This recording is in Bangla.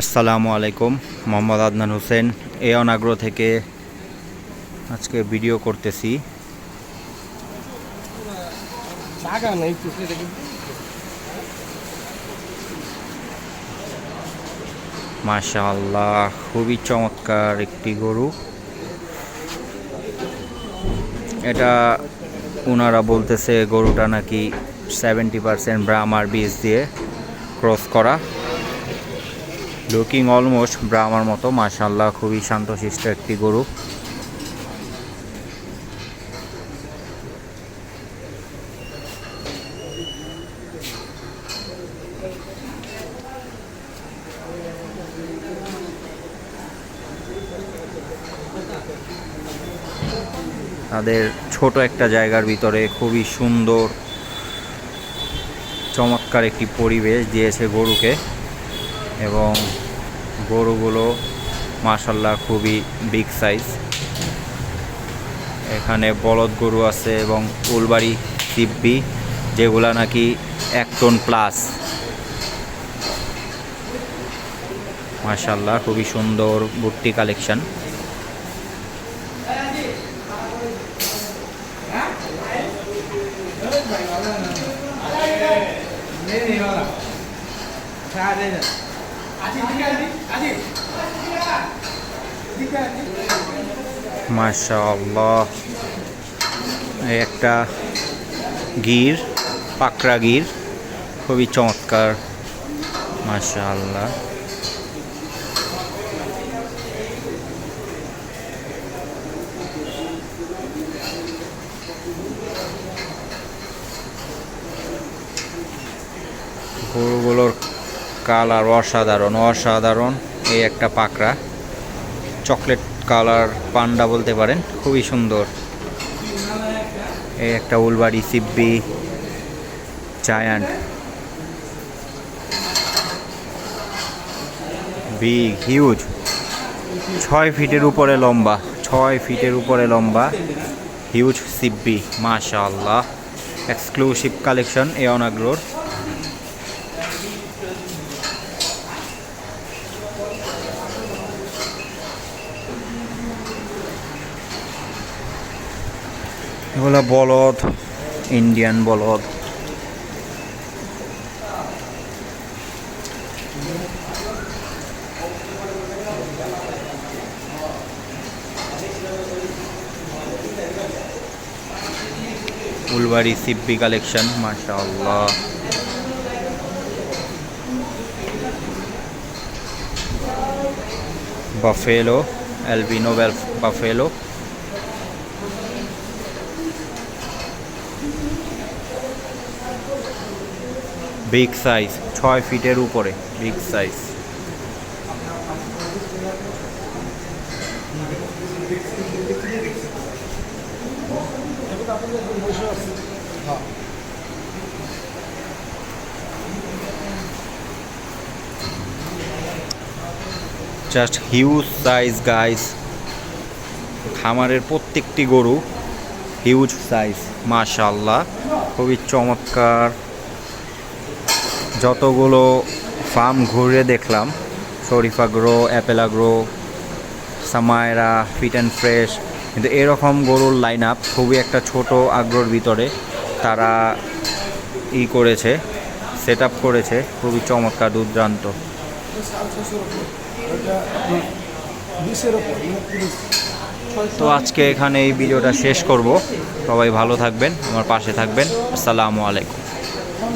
আসসালামু আলাইকুম মোহাম্মদ আদনান হোসেন। এ আগ্রো থেকে আজকে ভিডিও করতেছি। মাশাআল্লাহ খুবই চমৎকার একটি গরু। এটা ওনারা বলতেছে গরুটা নাকি সেভেন্টি পার্সেন্ট ব্রাহ্মার বীজ দিয়ে ক্রস করা। লুকিং অলমোস্ট ব্রাহ্মার মতো, মাশাআল্লাহ, খুবই শান্তশিষ্ট একটি গরু। তাদের ছোট একটা জায়গার ভিতরে খুবই সুন্দর, চমৎকার একটি পরিবেশ দিয়েছে গরুকে। এবং গরুগুলো মাশাল্লাহ খুবই বিগ সাইজ এখানে বলদ গরু আছে এবং উলবাড়ি দিব্যি যেগুলা নাকি এক টন প্লাস মাশাল্লাহ, খুবই সুন্দর ভুট্টি কালেকশন এই একটা গির পাকড়া গির খুবই চমৎকার। মাশাআল্লাহ। গরুগুলোর কালার অসাধারণ অসাধারণ। এই একটা পাকড়া। চকলেট কালার পান্ডা বলতে পারেন, খুবই সুন্দর। এই একটা উলবাড়ি সিব্বি, জায়ান্ট। বিগ হিউজ ছয় ফিটের উপরে লম্বা, ছয় ফিটের উপরে লম্বা হিউজ সিব্বি, মাশাআল্লাহ। এক্সক্লুসিভ কালেকশন এ অনাগ্রোর। এগুলো বলদ ইন্ডিয়ান বলদ। উলবাড়ি সিব্বি কালেকশন মাশাআল্লাহ। Buffalo albino buffalo big size ছয় ফিটের উপরে big size just huge size guys খামারের প্রত্যেকটি গরু হিউজ সাইজ মাশাল্লাহ খুবই চমৎকার। যতগুলো ফার্ম ঘুরে দেখলাম শরীফাগ্রো অ্যাপেলাগ্রো সামায়রা, ফিট অ্যান্ড ফ্রেশ, কিন্তু এরকম গরুর লাইন আপ খুবই একটা ছোট আগ্রোর ভিতরে তারা ই করেছে সেট আপ করেছে, খুবই চমৎকার, দুর্দান্ত। ওপর মানে তিরিশ? তো আজকে এখানে এই ভিডিওটা শেষ করব। সবাই ভালো থাকবেন, আমার পাশে থাকবেন। আসসালামু আলাইকুম।